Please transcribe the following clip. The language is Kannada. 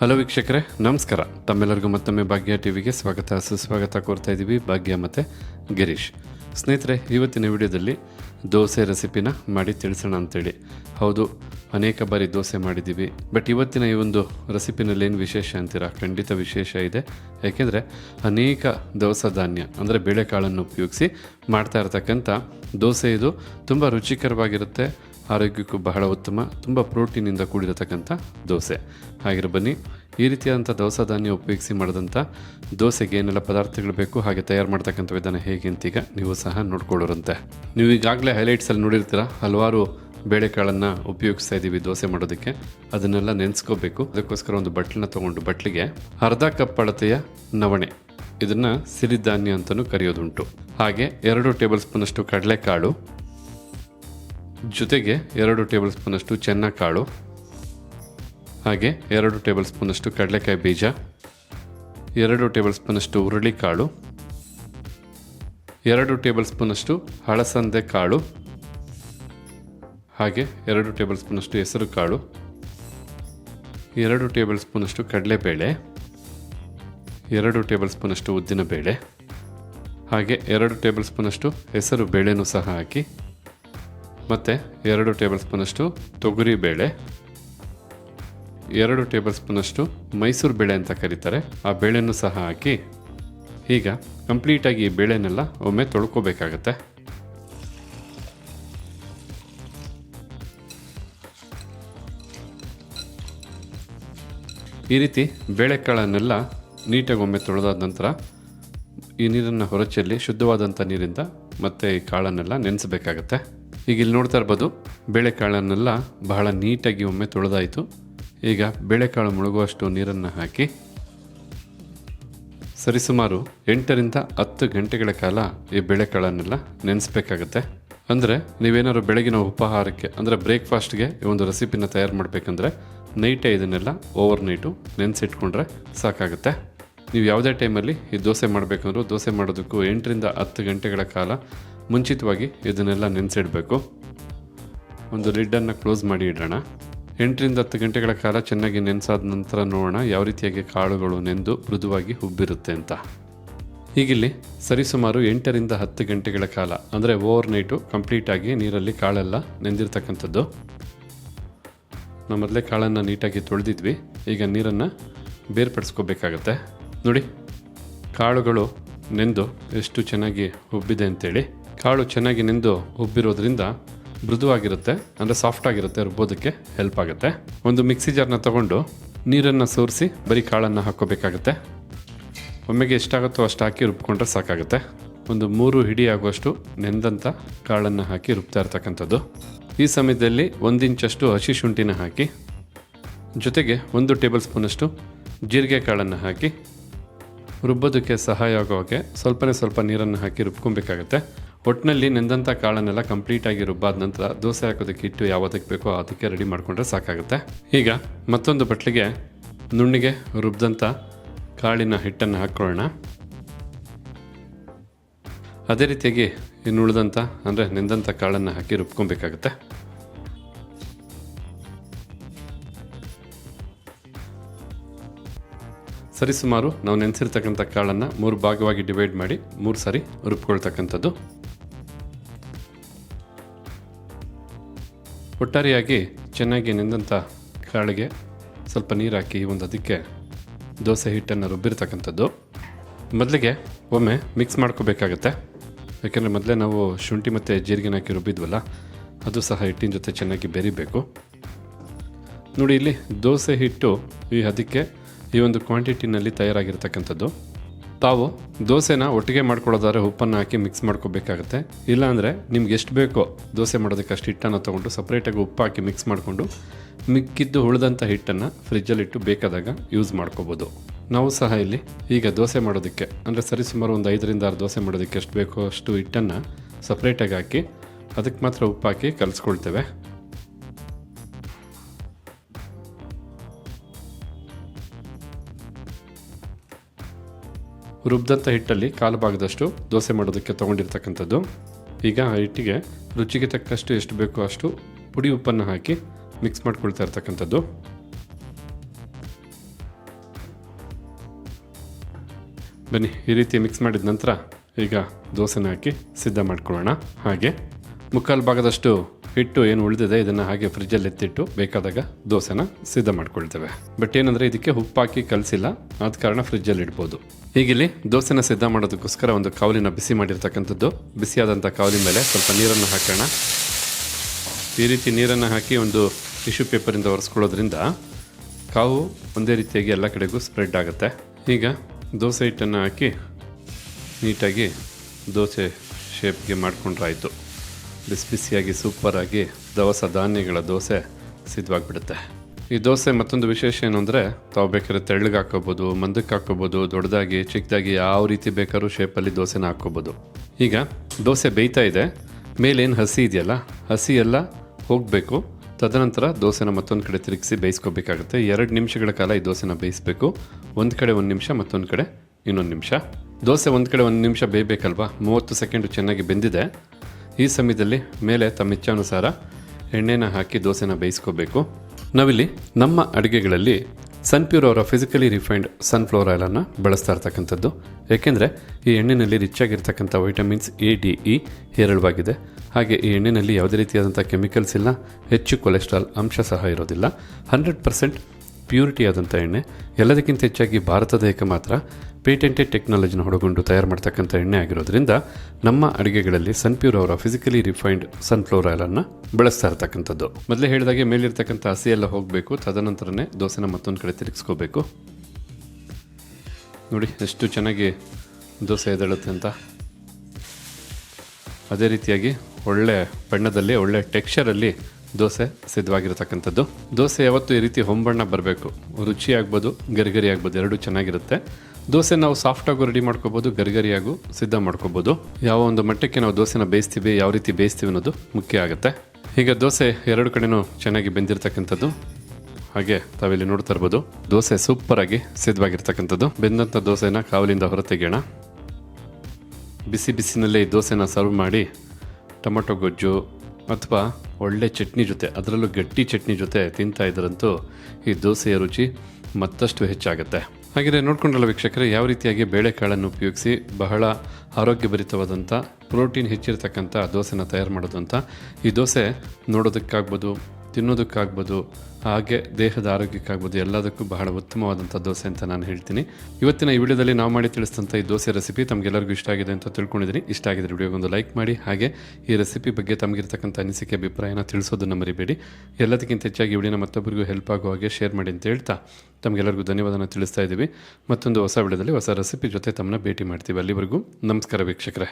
ಹಲೋ ವೀಕ್ಷಕರೇ, ನಮಸ್ಕಾರ. ತಮ್ಮೆಲ್ಲರಿಗೂ ಮತ್ತೊಮ್ಮೆ ಭಾಗ್ಯ ಟಿವಿಗೆ ಸ್ವಾಗತ. ಸುಸ್ವಾಗತ ಕೋರ್ತಾ ಇದ್ದೀವಿ ಭಾಗ್ಯ ಮತ್ತು ಗಿರೀಶ್. ಸ್ನೇಹಿತರೆ, ಇವತ್ತಿನ ವಿಡಿಯೋದಲ್ಲಿ ದೋಸೆ ರೆಸಿಪಿನ ಮಾಡಿ ತಿಳಿಸೋಣ ಅಂತೇಳಿ. ಹೌದು, ಅನೇಕ ಬಾರಿ ದೋಸೆ ಮಾಡಿದ್ದೀವಿ. ಬಟ್ ಇವತ್ತಿನ ಈ ಒಂದು ರೆಸಿಪಿನಲ್ಲಿ ಏನು ವಿಶೇಷ ಅಂತೀರಾ? ಖಂಡಿತ ವಿಶೇಷ ಇದೆ. ಯಾಕೆಂದರೆ ಅನೇಕ ದವಸ ಧಾನ್ಯ, ಅಂದರೆ ಬೇಳೆಕಾಳನ್ನು ಉಪಯೋಗಿಸಿ ಮಾಡ್ತಾ ಇರ್ತಕ್ಕಂಥ ದೋಸೆ ಇದು. ತುಂಬ ರುಚಿಕರವಾಗಿರುತ್ತೆ. ಆರೋಗ್ಯಕ್ಕೂ ಬಹಳ ಉತ್ತಮ, ತುಂಬ ಪ್ರೋಟೀನಿಂದ ಕೂಡಿರತಕ್ಕಂಥ ದೋಸೆ. ಹಾಗಿರೋ ಬನ್ನಿ, ಈ ರೀತಿಯಾದಂಥ ದವಸ ಧಾನ್ಯ ಉಪಯೋಗಿಸಿ ಮಾಡಿದಂಥ ದೋಸೆಗೆ ಏನೆಲ್ಲ ಪದಾರ್ಥಗಳು ಬೇಕು, ಹಾಗೆ ತಯಾರು ಮಾಡ್ತಕ್ಕಂಥ ವಿಧಾನ ಹೇಗೆ ಅಂತೀಗ ನೀವು ಸಹ ನೋಡ್ಕೊಳ್ಳೋರಂತೆ. ನೀವು ಈಗಾಗಲೇ ಹೈಲೈಟ್ಸಲ್ಲಿ ನೋಡಿರ್ತೀರ, ಹಲವಾರು ಬೇಳೆಕಾಳನ್ನು ಉಪಯೋಗಿಸ್ತಾ ಇದ್ದೀವಿ ದೋಸೆ ಮಾಡೋದಕ್ಕೆ. ಅದನ್ನೆಲ್ಲ ನೆನೆಸ್ಕೋಬೇಕು. ಅದಕ್ಕೋಸ್ಕರ ಒಂದು ಬಟ್ಲನ್ನ ತೊಗೊಂಡು ಬಟ್ಲಿಗೆ ಅರ್ಧ ಕಪ್ ಅಳತೆಯ ನವಣೆ, ಇದನ್ನು ಸಿರಿಧಾನ್ಯ ಅಂತಲೂ ಕರೆಯೋದುಂಟು. ಹಾಗೆ ಎರಡು ಟೇಬಲ್ ಸ್ಪೂನಷ್ಟು ಕಡಲೆಕಾಳು ಜೊತೆಗೆ ಎರಡು ಟೇಬಲ್ ಸ್ಪೂನಷ್ಟು ಕಾಳು ಹಾಗೆ ಎರಡು ಟೇಬಲ್ ಸ್ಪೂನಷ್ಟು ಕಡಲೆಕಾಯಿ ಬೀಜ, ಎರಡು ಟೇಬಲ್ ಸ್ಪೂನಷ್ಟು ಹುರುಳಿಕಾಳು, ಎರಡು ಟೇಬಲ್ ಸ್ಪೂನಷ್ಟು ಹಳಸಂದೆ ಕಾಳು ಹಾಗೆ ಎರಡು ಟೇಬಲ್ ಸ್ಪೂನಷ್ಟು ಹೆಸರು ಕಾಳು ಎರಡು ಟೇಬಲ್ ಸ್ಪೂನಷ್ಟು ಕಡಲೆಬೇಳೆ, ಎರಡು ಟೇಬಲ್ ಸ್ಪೂನಷ್ಟು ಉದ್ದಿನಬೇಳೆ, ಹಾಗೆ ಎರಡು ಟೇಬಲ್ ಸ್ಪೂನಷ್ಟು ಹೆಸರು ಬೇಳೆನೂ ಸಹ ಹಾಕಿ ಮತ್ತು ಎರಡು ಟೇಬಲ್ ಸ್ಪೂನಷ್ಟು ತೊಗರಿ ಬೇಳೆ, ಎರಡು ಟೇಬಲ್ ಸ್ಪೂನಷ್ಟು ಮೈಸೂರು ಬೇಳೆ ಅಂತ ಕರೀತಾರೆ. ಆ ಬೇಳೆನೂ ಸಹ ಹಾಕಿ ಈಗ ಕಂಪ್ಲೀಟಾಗಿ ಈ ಬೇಳೆನೆಲ್ಲ ಒಮ್ಮೆ ತೊಳ್ಕೊಬೇಕಾಗತ್ತೆ. ಈ ರೀತಿ ಬೇಳೆಕಾಳನ್ನೆಲ್ಲ ನೀಟಾಗಿ ಒಮ್ಮೆ ತೊಳೆದಾದ ನಂತರ ಈ ನೀರನ್ನು ಹೊರಚೆಲ್ಲಿ ಶುದ್ಧವಾದಂಥ ನೀರಿಂದ ಮತ್ತೆ ಈ ಕಾಳನ್ನೆಲ್ಲ ನೆನೆಸಬೇಕಾಗತ್ತೆ. ಈಗ ಇಲ್ಲಿ ನೋಡ್ತಾ ಇರ್ಬೋದು, ಬೇಳೆಕಾಳನ್ನೆಲ್ಲ ಬಹಳ ನೀಟಾಗಿ ಒಮ್ಮೆ ತೊಳೆದಾಯಿತು. ಈಗ ಬೇಳೆಕಾಳು ಮುಳುಗುವಷ್ಟು ನೀರನ್ನು ಹಾಕಿ, ಸರಿಸುಮಾರು ಎಂಟರಿಂದ ಹತ್ತು ಗಂಟೆಗಳ ಕಾಲ ಈ ಬೇಳೆಕಾಳನ್ನೆಲ್ಲ ನೆನೆಸ್ಬೇಕಾಗತ್ತೆ. ಅಂದರೆ ನೀವೇನಾದ್ರು ಬೆಳಗಿನ ಉಪಹಾರಕ್ಕೆ, ಅಂದರೆ ಬ್ರೇಕ್ಫಾಸ್ಟ್ಗೆ ಈ ಒಂದು ರೆಸಿಪಿನ ತಯಾರು ಮಾಡಬೇಕಂದ್ರೆ ನೈಟೇ ಇದನ್ನೆಲ್ಲ ಓವರ್ ನೈಟು ನೆನೆಸಿಟ್ಕೊಂಡ್ರೆ ಸಾಕಾಗುತ್ತೆ. ನೀವು ಯಾವುದೇ ಟೈಮಲ್ಲಿ ಈ ದೋಸೆ ಮಾಡಬೇಕಂದ್ರೂ ದೋಸೆ ಮಾಡೋದಕ್ಕೂ ಎಂಟರಿಂದ ಹತ್ತು ಗಂಟೆಗಳ ಕಾಲ ಮುಂಚಿತವಾಗಿ ಇದನ್ನೆಲ್ಲ ನೆನೆಸಿಡಬೇಕು. ಒಂದು ಲಿಡ್ಡನ್ನು ಕ್ಲೋಸ್ ಮಾಡಿ ಇಡೋಣ. ಎಂಟರಿಂದ ಹತ್ತು ಗಂಟೆಗಳ ಕಾಲ ಚೆನ್ನಾಗಿ ನೆನೆಸಾದ ನಂತರ ನೋಡೋಣ ಯಾವ ರೀತಿಯಾಗಿ ಕಾಳುಗಳು ನೆಂದು ಮೃದುವಾಗಿ ಹುಬ್ಬಿರುತ್ತೆ ಅಂತ. ಹೀಗಿಲ್ಲಿ ಸರಿಸುಮಾರು ಎಂಟರಿಂದ ಹತ್ತು ಗಂಟೆಗಳ ಕಾಲ, ಅಂದರೆ ಓವರ್ ನೈಟು ಕಂಪ್ಲೀಟಾಗಿ ನೀರಲ್ಲಿ ಕಾಳೆಲ್ಲ ನೆಂದಿರ್ತಕ್ಕಂಥದ್ದು. ನಾವು ಮೊದಲೇ ಕಾಳನ್ನು ನೀಟಾಗಿ ತೊಳೆದಿದ್ವಿ, ಈಗ ನೀರನ್ನು ಬೇರ್ಪಡಿಸ್ಕೋಬೇಕಾಗತ್ತೆ. ನೋಡಿ, ಕಾಳುಗಳು ನೆಂದು ಎಷ್ಟು ಚೆನ್ನಾಗಿ ಉಬ್ಬಿದೆ ಅಂತೇಳಿ. ಕಾಳು ಚೆನ್ನಾಗಿ ನೆಂದು ಉಬ್ಬಿರೋದ್ರಿಂದ ಮೃದುವಾಗಿರುತ್ತೆ, ಅಂದರೆ ಸಾಫ್ಟ್ ಆಗಿರುತ್ತೆ, ರುಬ್ಬೋದಕ್ಕೆ ಹೆಲ್ಪ್ ಆಗುತ್ತೆ. ಒಂದು ಮಿಕ್ಸಿ ಜಾರ್ನ ತಗೊಂಡು ನೀರನ್ನು ಸೋರಿಸಿ ಬರೀ ಕಾಳನ್ನು ಹಾಕೋಬೇಕಾಗುತ್ತೆ ಒಮ್ಮೆಗೆ ಎಷ್ಟಾಗುತ್ತೋ ಅಷ್ಟು ಹಾಕಿ ರುಬ್ಕೊಂಡ್ರೆ ಸಾಕಾಗುತ್ತೆ. ಒಂದು ಮೂರು ಹಿಡಿ ಆಗುವಷ್ಟು ನೆಂದಂಥ ಕಾಳನ್ನು ಹಾಕಿ ರುಬ್ತಾ ಇರ್ತಕ್ಕಂಥದ್ದು. ಈ ಸಮಯದಲ್ಲಿ ಒಂದು ಇಂಚಷ್ಟು ಹಸಿ ಶುಂಠಿನ ಹಾಕಿ, ಜೊತೆಗೆ ಒಂದು ಟೇಬಲ್ ಸ್ಪೂನಷ್ಟು ಜೀರಿಗೆ ಕಾಳನ್ನು ಹಾಕಿ, ರುಬ್ಬೋದಕ್ಕೆ ಸಹಾಯ ಆಗೋಕೆ ಸ್ವಲ್ಪನೇ ಸ್ವಲ್ಪ ನೀರನ್ನು ಹಾಕಿ ರುಬ್ಕೊಬೇಕಾಗತ್ತೆ. ಒಟ್ಟಿನಲ್ಲಿ ನೆಂದಂಥ ಕಾಳನ್ನೆಲ್ಲ ಕಂಪ್ಲೀಟಾಗಿ ರುಬ್ಬಾದ ನಂತರ ದೋಸೆ ಹಾಕೋದಕ್ಕೆ ಇಟ್ಟು ಯಾವುದಕ್ಕೆ ಬೇಕೋ ಅದಕ್ಕೆ ರೆಡಿ ಮಾಡಿಕೊಂಡ್ರೆ ಸಾಕಾಗುತ್ತೆ. ಈಗ ಮತ್ತೊಂದು ಬಟ್ಲಿಗೆ ನುಣ್ಣಿಗೆ ರುಬ್ಬಿದಂಥ ಕಾಳಿನ ಹಿಟ್ಟನ್ನು ಹಾಕ್ಕೊಳ್ಳೋಣ. ಅದೇ ರೀತಿಯಾಗಿ ಇನ್ನು ಉಳಿದಂಥ ಅಂದರೆ ನೆಂದಂಥ ಕಾಳನ್ನು ಹಾಕಿ ಸರಿ ಸರಿಸುಮಾರು ನಾವು ನೆನೆಸಿರ್ತಕ್ಕಂಥ ಕಾಳನ್ನು ಮೂರು ಭಾಗವಾಗಿ ಡಿವೈಡ್ ಮಾಡಿ ಮೂರು ಸಾರಿ ರುಬ್ಕೊಳ್ತಕ್ಕಂಥದ್ದು. ಒಟ್ಟಾರೆಯಾಗಿ ಚೆನ್ನಾಗಿ ನೆಂದಂಥ ಕಾಳಿಗೆ ಸ್ವಲ್ಪ ನೀರು ಹಾಕಿ ಒಂದು ಅದಕ್ಕೆ ದೋಸೆ ಹಿಟ್ಟನ್ನು ರುಬ್ಬಿರ್ತಕ್ಕಂಥದ್ದು. ಮೊದಲಿಗೆ ಒಮ್ಮೆ ಮಿಕ್ಸ್ ಮಾಡ್ಕೋಬೇಕಾಗತ್ತೆ. ಯಾಕೆಂದರೆ ಮೊದಲೇ ನಾವು ಶುಂಠಿ ಮತ್ತು ಜೀರಿಗೆನ ಹಾಕಿ ರುಬ್ಬಿದ್ವಲ್ಲ, ಅದು ಸಹ ಹಿಟ್ಟಿನ ಜೊತೆ ಚೆನ್ನಾಗಿ ಬೆರಿಬೇಕು. ನೋಡಿ, ಇಲ್ಲಿ ದೋಸೆ ಹಿಟ್ಟು ಈ ಅದಕ್ಕೆ ಈ ಒಂದು ಕ್ವಾಂಟಿಟಿನಲ್ಲಿ ತಯಾರಾಗಿರ್ತಕ್ಕಂಥದ್ದು. ತಾವು ದೋಸೆನ ಒಟ್ಟಿಗೆ ಮಾಡ್ಕೊಳ್ಳೋದಾದ್ರೆ ಉಪ್ಪನ್ನು ಹಾಕಿ ಮಿಕ್ಸ್ ಮಾಡ್ಕೋಬೇಕಾಗತ್ತೆ. ಇಲ್ಲಾಂದರೆ ನಿಮ್ಗೆ ಎಷ್ಟು ಬೇಕೋ ದೋಸೆ ಮಾಡೋದಕ್ಕೆ ಅಷ್ಟು ಹಿಟ್ಟನ್ನು ತೊಗೊಂಡು ಸಪ್ರೇಟಾಗಿ ಉಪ್ಪು ಹಾಕಿ ಮಿಕ್ಸ್ ಮಾಡಿಕೊಂಡು ಮಿಕ್ಕಿದ್ದು ಉಳಿದಂಥ ಹಿಟ್ಟನ್ನು ಫ್ರಿಜ್ಜಲ್ಲಿಟ್ಟು ಬೇಕಾದಾಗ ಯೂಸ್ ಮಾಡ್ಕೋಬೋದು. ನಾವು ಸಹ ಇಲ್ಲಿ ಈಗ ದೋಸೆ ಮಾಡೋದಕ್ಕೆ, ಅಂದರೆ ಸರಿಸುಮಾರು ಒಂದು ಐದರಿಂದ ಆರು ದೋಸೆ ಮಾಡೋದಕ್ಕೆ ಎಷ್ಟು ಬೇಕೋ ಅಷ್ಟು ಹಿಟ್ಟನ್ನು ಸಪ್ರೇಟಾಗಿ ಹಾಕಿ ಅದಕ್ಕೆ ಮಾತ್ರ ಉಪ್ಪು ಹಾಕಿ ಕಲಿಸ್ಕೊಳ್ತೇವೆ. ರುಬ್ದಂಥ ಹಿಟ್ಟಲ್ಲಿ ಕಾಲು ಭಾಗದಷ್ಟು ದೋಸೆ ಮಾಡೋದಕ್ಕೆ ತೊಗೊಂಡಿರ್ತಕ್ಕಂಥದ್ದು. ಈಗ ಆ ಹಿಟ್ಟಿಗೆ ರುಚಿಗೆ ತಕ್ಕಷ್ಟು ಎಷ್ಟು ಬೇಕೋ ಅಷ್ಟು ಪುಡಿ ಉಪ್ಪನ್ನು ಹಾಕಿ ಮಿಕ್ಸ್ ಮಾಡ್ಕೊಳ್ತಾ ಇರ್ತಕ್ಕಂಥದ್ದು. ಬನ್ನಿ, ಈ ರೀತಿ ಮಿಕ್ಸ್ ಮಾಡಿದ ನಂತರ ಈಗ ದೋಸೆನ ಹಾಕಿ ಸಿದ್ಧ ಮಾಡ್ಕೊಳ್ಳೋಣ. ಹಾಗೆ ಮುಕ್ಕಾಲು ಭಾಗದಷ್ಟು ಹಿಟ್ಟು ಏನು ಉಳಿದಿದೆ, ಇದನ್ನು ಹಾಗೆ ಫ್ರಿಜ್ಜಲ್ಲಿ ಎತ್ತಿಟ್ಟು ಬೇಕಾದಾಗ ದೋಸೆನ ಸಿದ್ಧ ಮಾಡ್ಕೊಳ್ತೇವೆ. ಬಟ್ ಏನಂದರೆ ಇದಕ್ಕೆ ಉಪ್ಪಾಕಿ ಕಲಸಿಲ್ಲ, ಆದ ಕಾರಣ ಫ್ರಿಜ್ಜಲ್ಲಿ ಇಡ್ಬೋದು. ಹೀಗಿಲ್ಲಿ ದೋಸೆನ ಸಿದ್ಧ ಮಾಡೋದಕ್ಕೋಸ್ಕರ ಒಂದು ಕಾವಲಿನ ಬಿಸಿ ಮಾಡಿರ್ತಕ್ಕಂಥದ್ದು, ಬಿಸಿಯಾದಂಥ ಕಾವಲಿ ಮೇಲೆ ಸ್ವಲ್ಪ ನೀರನ್ನು ಹಾಕೋಣ. ಈ ರೀತಿ ನೀರನ್ನು ಹಾಕಿ ಒಂದು ಟಿಶ್ಯೂ ಪೇಪರಿಂದ ಒರೆಸ್ಕೊಳ್ಳೋದ್ರಿಂದ ಕಾವು ಒಂದೇ ರೀತಿಯಾಗಿ ಎಲ್ಲ ಕಡೆಗೂ ಸ್ಪ್ರೆಡ್ ಆಗುತ್ತೆ. ಈಗ ದೋಸೆ ಹಿಟ್ಟನ್ನು ಹಾಕಿ ನೀಟಾಗಿ ದೋಸೆ ಶೇಪ್ಗೆ ಮಾಡ್ಕೊಂಡ್ರಾಯ್ತು. ಬಿಸಿ ಬಿಸಿಯಾಗಿ ಸೂಪರಾಗಿ ದವಸ ಧಾನ್ಯಗಳ ದೋಸೆ ಸಿದ್ಧವಾಗಿಬಿಡುತ್ತೆ. ಈ ದೋಸೆ ಮತ್ತೊಂದು ವಿಶೇಷ ಏನು ಅಂದರೆ, ತಾವು ಬೇಕಾದ್ರೆ ತೆಳ್ಳಗೆ ಹಾಕೋಬೋದು ಮಂದಕ್ಕೆ ಹಾಕೋಬೋದು ದೊಡ್ಡದಾಗಿ, ಚಿಕ್ಕದಾಗಿ ಯಾವ ರೀತಿ ಬೇಕಾದ್ರೂ ಶೇಪಲ್ಲಿ ದೋಸೆನ ಹಾಕ್ಕೋಬೋದು. ಈಗ ದೋಸೆ ಬೇಯ್ತಾ ಇದೆ, ಮೇಲೇನು ಹಸಿ ಇದೆಯಲ್ಲ, ಹಸಿ ಎಲ್ಲ ಹೋಗಬೇಕು, ತದನಂತರ ದೋಸೆನ ಮತ್ತೊಂದು ಕಡೆ ತಿರುಗಿಸಿ ಬೇಯಿಸ್ಕೋಬೇಕಾಗುತ್ತೆ. ಎರಡು ನಿಮಿಷಗಳ ಕಾಲ ಈ ದೋಸೆನ ಬೇಯಿಸಬೇಕು, ಒಂದು ಕಡೆ ಒಂದು ನಿಮಿಷ, ಮತ್ತೊಂದು ಕಡೆ ಇನ್ನೊಂದು ನಿಮಿಷ. ದೋಸೆ ಒಂದು ಕಡೆ ಒಂದು ನಿಮಿಷ ಬೇಯಬೇಕಲ್ವಾ? ಮೂವತ್ತು ಸೆಕೆಂಡು ಚೆನ್ನಾಗಿ ಬೆಂದಿದೆ. ಈ ಸಮಯದಲ್ಲಿ ಮೇಲೆ ತಮ್ಮ ಇಚ್ಛಾನುಸಾರ ಎಣ್ಣೆನ ಹಾಕಿ ದೋಸೆನ ಬೇಯಿಸ್ಕೋಬೇಕು. ನಾವಿಲ್ಲಿ ನಮ್ಮ ಅಡುಗೆಗಳಲ್ಲಿ ಸನ್ಪ್ಯೂರ್ ಅವರ ಫಿಸಿಕಲಿ ರಿಫೈನ್ಡ್ ಸನ್ಫ್ಲವರ್ ಆಯಿಲನ್ನು ಬಳಸ್ತಾ ಇರ್ತಕ್ಕಂಥದ್ದು. ಏಕೆಂದರೆ ಈ ಎಣ್ಣೆಯಲ್ಲಿ ರಿಚ್ ಆಗಿರ್ತಕ್ಕಂಥ ವೈಟಮಿನ್ಸ್ ಎ ಡಿ ಇ ಹೇರಳವಾಗಿದೆ. ಹಾಗೆ ಈ ಎಣ್ಣೆಯಲ್ಲಿ ಯಾವುದೇ ರೀತಿಯಾದಂಥ ಕೆಮಿಕಲ್ಸ್ ಇಲ್ಲ. ಹೆಚ್ಚು ಕೊಲೆಸ್ಟ್ರಾಲ್ ಅಂಶ ಸಹ ಇರೋದಿಲ್ಲ. ಹಂಡ್ರೆಡ್ ಪರ್ಸೆಂಟ್ ಪ್ಯೂರಿಟಿ ಆದಂಥ ಎಣ್ಣೆ, ಎಲ್ಲದಕ್ಕಿಂತ ಹೆಚ್ಚಾಗಿ ಭಾರತದ ಏಕ ಮಾತ್ರ ಪೇಟೆಂಟೆಡ್ ಟೆಕ್ನಾಲಜಿನ ಹೊಡಗೊಂಡು ತಯಾರು ಮಾಡ್ತಕ್ಕಂಥ ಎಣ್ಣೆ ಆಗಿರೋದ್ರಿಂದ ನಮ್ಮ ಅಡುಗೆಗಳಲ್ಲಿ ಸನ್ಪ್ಯೂರ್ ಅವರ ಫಿಸಿಕಲಿ ರಿಫೈನ್ಡ್ ಸನ್ಫ್ಲವರ್ ಆಯಿಲನ್ನು ಬಳಸ್ತಾ ಇರ್ತಕ್ಕಂಥದ್ದು. ಮೊದಲೇ ಹೇಳಿದಾಗೆ ಮೇಲಿರ್ತಕ್ಕಂಥ ಹಸಿ ಎಲ್ಲ ಹೋಗಬೇಕು, ತದನಂತರನೇ ದೋಸೆನ ಮತ್ತೊಂದು ಕಡೆ ತಿರುಗಿಸ್ಕೋಬೇಕು. ನೋಡಿ, ಎಷ್ಟು ಚೆನ್ನಾಗಿ ದೋಸೆ ಎದಳುತ್ತೆ ಅಂತ. ಅದೇ ರೀತಿಯಾಗಿ ಒಳ್ಳೆ ಬಣ್ಣದಲ್ಲಿ, ಒಳ್ಳೆ ಟೆಕ್ಸ್ಚರಲ್ಲಿ ದೋಸೆ, ಸಿದ್ಧವಾಗಿರತಕ್ಕಂಥದ್ದು. ದೋಸೆ ಯಾವತ್ತೂ ಈ ರೀತಿ ಹೊಂಬಣ್ಣ ಬರಬೇಕು. ರುಚಿ ಆಗ್ಬೋದು ಗರಿಗರಿ ಆಗ್ಬೋದು ಎರಡೂ ಚೆನ್ನಾಗಿರುತ್ತೆ. ದೋಸೆ ನಾವು ಸಾಫ್ಟಾಗೂ ರೆಡಿ ಮಾಡ್ಕೋಬೋದು, ಗರಿಗರಿಯಾಗೂ ಸಿದ್ಧ ಮಾಡ್ಕೋಬೋದು. ಯಾವ ಒಂದು ಮಟ್ಟಕ್ಕೆ ನಾವು ದೋಸೆನ ಬೇಯಿಸ್ತೀವಿ, ಯಾವ ರೀತಿ ಬೇಯಿಸ್ತೀವಿ ಅನ್ನೋದು ಮುಖ್ಯ ಆಗುತ್ತೆ. ಈಗ ದೋಸೆ ಎರಡು ಕಡೆನೂ ಚೆನ್ನಾಗಿ ಬೆಂದಿರತಕ್ಕಂಥದ್ದು. ಹಾಗೆ ತಾವಿಲ್ಲಿ ನೋಡ್ತಾ ಇರ್ಬೋದು. ದೋಸೆ ಸೂಪರಾಗಿ ಸಿದ್ಧವಾಗಿರ್ತಕ್ಕಂಥದ್ದು. ಬೆಂದಂಥ ದೋಸೆನ ಕಾವಲಿಂದ ಹೊರತೆಗೆಯೋಣ. ಬಿಸಿ ಬಿಸಿನಲ್ಲೇ ಈ ದೋಸೆನ ಸರ್ವ್ ಮಾಡಿ ಟೊಮೊಟೊ ಗೊಜ್ಜು ಅಥವಾ ಒಳ್ಳೆ ಚಟ್ನಿ ಜೊತೆ, ಅದರಲ್ಲೂ ಗಟ್ಟಿ ಚಟ್ನಿ ಜೊತೆ ತಿಂತಾ ಇದ್ರಂತೂ ಈ ದೋಸೆಯ ರುಚಿ ಮತ್ತಷ್ಟು ಹೆಚ್ಚಾಗುತ್ತೆ. ಹಾಗೆಯೇ ನೋಡ್ಕೊಂಡಲ್ಲ ವೀಕ್ಷಕರೇ, ಯಾವ ರೀತಿಯಾಗಿ ಬೇಳೆಕಾಳನ್ನು ಉಪಯೋಗಿಸಿ ಬಹಳ ಆರೋಗ್ಯಭರಿತವಾದಂಥ, ಪ್ರೋಟೀನ್ ಹೆಚ್ಚಿರತಕ್ಕಂಥ ದೋಸೆನ ತಯಾರು ಮಾಡೋದು ಅಂತ. ಈ ದೋಸೆ ನೋಡೋದಕ್ಕಾಗ್ಬೋದು ತಿನ್ನೋದಕ್ಕಾಗ್ಬೋದು ಹಾಗೆ ದೇಹದ ಆರೋಗ್ಯಕ್ಕಾಗ್ಬೋದು ಎಲ್ಲದಕ್ಕೂ ಬಹಳ ಉತ್ತಮವಾದಂಥ ದೋಸೆ ಅಂತ ನಾನು ಹೇಳ್ತೀನಿ. ಇವತ್ತಿನ ಈ ವಿಡಿಯೋದಲ್ಲಿ ನಾವು ಮಾಡಿ ತಿಳಿಸಿದಂಥ ಈ ದೋಸೆ ರೆಸಿಪಿ ತಮಗೆಲ್ಲರಿಗೂ ಇಷ್ಟ ಆಗಿದೆ ಅಂತ ತಿಳ್ಕೊಂಡಿದ್ದೀನಿ. ಇಷ್ಟ ಆಗಿದ್ರೆ ವಿಡಿಯೋಗೊಂದು ಲೈಕ್ ಮಾಡಿ, ಹಾಗೆ ಈ ರೆಸಿಪಿ ಬಗ್ಗೆ ತಮಗಿರ್ತಕ್ಕಂಥ ಅನಿಸಿಕೆ, ಅಭಿಪ್ರಾಯನ ತಿಳಿಸೋದನ್ನು ಮರಿಬೇಡಿ ಎಲ್ಲದಕ್ಕಿಂತ ಹೆಚ್ಚಾಗಿ ವಿಡಿಯೋನ ಮತ್ತೊಬ್ಬರಿಗೂ ಹೆಲ್ಪ್ ಆಗೋ ಹಾಗೆ ಶೇರ್ ಮಾಡಿ ಅಂತ ಹೇಳ್ತಾ ತಮಗೆಲ್ಲರಿಗೂ ಧನ್ಯವಾದನ ತಿಳಿಸ್ತಾ ಇದ್ದೀವಿ. ಮತ್ತೊಂದು ಹೊಸ ವಿಡಿಯೋದಲ್ಲಿ ಹೊಸ ರೆಸಿಪಿ ಜೊತೆ ತಮ್ಮನ್ನ ಭೇಟಿ ಮಾಡ್ತೀವಿ ಅಲ್ಲಿವರೆಗೂ. ನಮಸ್ಕಾರ ವೀಕ್ಷಕರೇ.